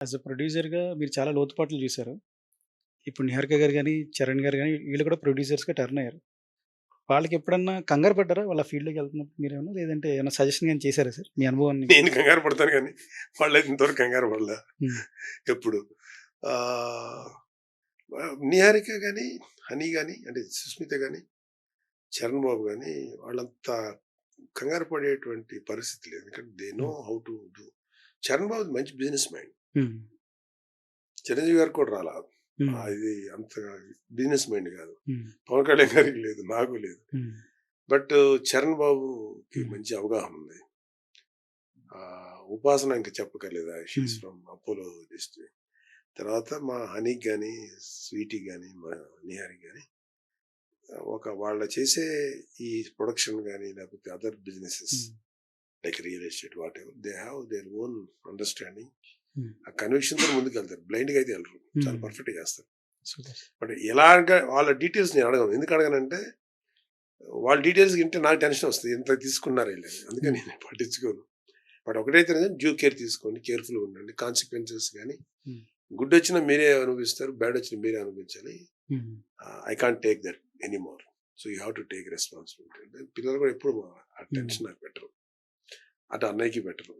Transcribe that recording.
As a ప్రొడ్యూసర్‌గా మీరు చాలా లోతుపాట్లు చూసారు. ఇప్పుడు 'నిహారిక' గారు గాని, 'చరణ్' గారు గాని వీళ్ళు కూడా ప్రొడ్యూసర్స్‌గా టర్న్ అయ్యారు. వాళ్ళకెప్పుడన్నా కంగారు పడ్డారా? వాళ్ళ ఫీల్డ్‌లోకి వెళ్తున్నప్పుడు మీరేమన్నా? లేదంటే ఏమన్నా సజెషన్ గాని చేసారా సార్? మీ అనుభవాన్ని నేను కంగారు పడతాను కానీ వాళ్ళైతే ఇంతవరకు కంగారు పడలే. ఎప్పుడు. నిహారిక గాని, హనీ గాని అంటే సుస్మిత గాని, చరణ్ బాబు గాని వాళ్ళంత కంగారు పడేటువంటి పరిస్థితి లేదు. ఎందుకంటే they know. How to do. Charan Babu మంచి బిజినెస్ మైండ్. చిరంజీవి గారికి కూడా రాలా. ఇది అంత బిజినెస్ మైండ్ కాదు. పవన్ కళ్యాణ్ గారికి లేదు. నాకు లేదు. బట్ చరణ్ బాబుకి. మంచి అవగాహన ఉంది. ఉపాసన ఇంక చెప్పక్కర్లేదు. She is hmm. From Apollo district. తర్వాత మా హనీకి గాని, స్వీటీకి గాని, మా నిహారికి గాని ఒక వాళ్ళు చేసే ఈ ప్రొడక్షన్ గాని లేకపోతే other businesses. Like real estate whatever they have their own understanding. ఆ కన్విక్షన్‌తో ముందుకెళ్తారు. బ్లైండ్‌గా అయితే ఎళ్ళరు. చాలా హ్మ్. పర్ఫెక్ట్‌గా చేస్తారు. బట్ ఎలాగా వాళ్ళ డీటెయిల్స్ నేను అడగను. ఎందుకు అడగనంటే వాళ్ళ డీటెయిల్స్ వింటే నాకు టెన్షన్ వస్తది. ఇంత తీసుకున్నారా ఈళ్ళని. అందుకని. నేను పట్టించుకోను. బట్ ఒకటైతే డ్యూ కేర్ తీసుకోండి. కేర్‌ఫుల్‌గా ఉండండి. కాన్సిక్వెన్సెస్ హ్మ్. గుడ్ వచ్చినా మీరే అనుభవిస్తారు. బ్యాడ్ వచ్చినా మీరే అనుభవించాలి. I can't take that anymore. So you have to take responsibility. పిల్లలు కూడా ఎప్పుడు ఆ. టెన్షన్ నాకు పెట్టరు. అటు అన్నయ్యకి పెట్టరు.